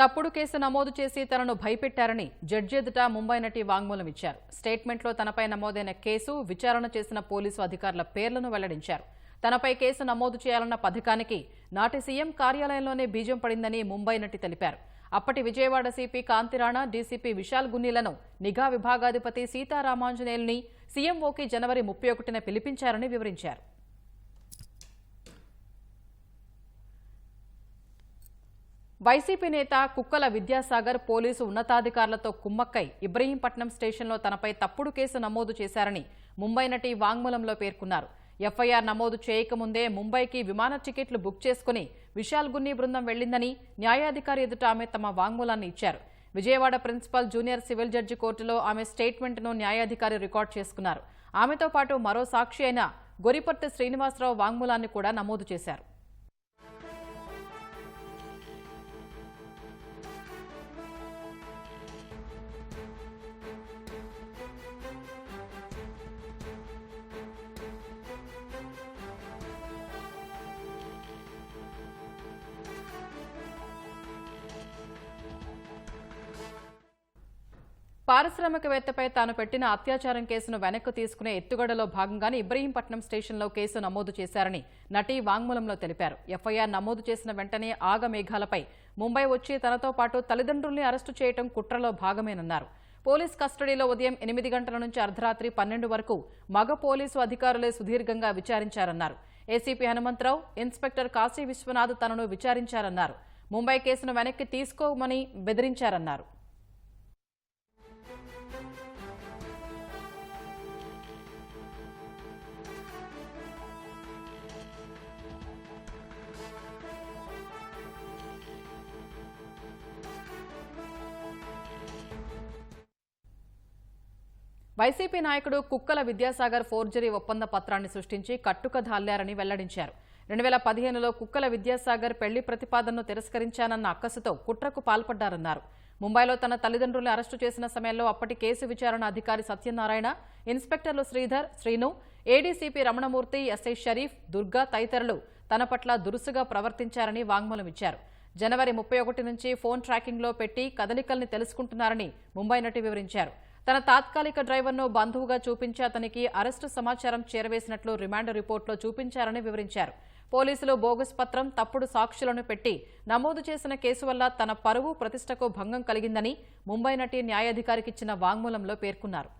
తప్పుడు కేసు నమోదు చేసి తనను భయపెట్టారని జడ్జి ఎదుట ముంబై నటి వాంగ్మూలం ఇచ్చారు. స్టేట్మెంట్లో తనపై నమోదైన కేసు విచారణ చేసిన పోలీసు అధికారుల పేర్లను వెల్లడించారు. తనపై కేసు నమోదు చేయాలన్న పథకానికి నాటి సీఎం కార్యాలయంలోనే బీజం పడిందని ముంబై నటి తెలిపారు. అప్పటి విజయవాడ సిపి కాంతిరాణా డీసీపీ విశాల్ గున్నీలను నిఘా విభాగాధిపతి సీతారామాంజనేయుల్ని సీఎంఓకి జనవరి ముప్పై ఒకటిన పిలిపించారని వివరించారు. వైసీపీ నేత కుక్కల విద్యాసాగర్ పోలీసు ఉన్నతాధికారులతో కుమ్మక్కై ఇబ్రహీంపట్నం స్టేషన్లో తనపై తప్పుడు కేసు నమోదు చేశారని ముంబై నటి వాంగ్మూలంలో పేర్కొన్నారు. ఎఫ్ఐఆర్ నమోదు చేయకముందే ముంబైకి విమాన టికెట్లు బుక్ చేసుకుని విశాల్ గున్ని బృందం వెళ్ళిందని న్యాయాధికారి ఎదుట ఆమె తమ వాంగ్మూలాన్ని ఇచ్చారు. Vijayawada principal junior civil judge కోర్టులో ఆమె స్టేట్మెంట్ను న్యాయాధికారి రికార్డు చేసుకున్నారు. ఆమెతో పాటు మరో సాక్షి అయిన గొరిపర్తి శ్రీనివాసరావు వాంగ్మూలాన్ని కూడా నమోదు చేశారు. పారిశ్రామికవేత్తపై తాను పెట్టిన అత్యాచారం కేసును వెనక్కు తీసుకునే ఎత్తుగడలో భాగంగానే ఇబ్రహీంపట్నం స్టేషన్లో కేసు నమోదు చేశారని నటి వాంగ్మూలంలో తెలిపారు. ఎఫ్ఐఆర్ నమోదు చేసిన వెంటనే ఆగమేఘాలపై ముంబై వచ్చి తనతో పాటు తల్లిదండ్రుల్ని అరెస్టు చేయడం కుట్రలో భాగమేనన్నారు. పోలీస్ కస్టడీలో ఉదయం ఎనిమిది గంటల నుంచి అర్ధరాత్రి పన్నెండు వరకు మగ పోలీసు అధికారులే సుదీర్ఘంగా విచారించారన్నారు. ఏసీపీ హనుమంతరావు ఇన్స్పెక్టర్ కాశీ విశ్వనాథ్ తనను విచారించారన్నారు. ముంబై కేసును వెనక్కి తీసుకోమని బెదిరించారన్నారు. వైసీపీ నాయకుడు కుక్కల విద్యాసాగర్ ఫోర్జరీ ఒప్పంద పత్రాన్ని సృష్టించి కట్టుక ధాల్లారని వెల్లడించారు. రెండు వేల పదిహేనులో కుక్కల విద్యాసాగర్ పెళ్ళి ప్రతిపాదనను తిరస్కరించానన్న అక్కసుతో కుట్రకు పాల్పడ్డారన్నారు. ముంబైలో తన తల్లిదండ్రులను అరెస్టు చేసిన సమయంలో అప్పటి కేసు విచారణ అధికారి సత్యనారాయణ ఇన్స్పెక్టర్లు శ్రీధర్ శ్రీను ఏడీసీపీ రమణమూర్తి ఎస్ఐ షరీఫ్ దుర్గా తదితరులు తన పట్ల దురుసుగా ప్రవర్తించారని వాంగ్మూలం ఇచ్చారు జనవరి ముప్పై ఒకటి నుంచి ఫోన్ ట్రాకింగ్లో పెట్టి కదలికల్ని తెలుసుకుంటున్నారని ముంబై నటి వివరించారు. తన తాత్కాలిక డ్రైవర్ను బంధువుగా చూపించి అతనికి అరెస్టు సమాచారం చేరవేసినట్లు రిమాండ్ రిపోర్టులో చూపించారని వివరించారు. పోలీసులు బోగస్ పత్రం తప్పుడు సాక్షులను పెట్టి నమోదు చేసిన కేసు వల్ల తన పరువు ప్రతిష్టకు భంగం కలిగిందని ముంబై నటి న్యాయాధికారికిచ్చిన వాంగ్మూలంలో పేర్కొన్నారు.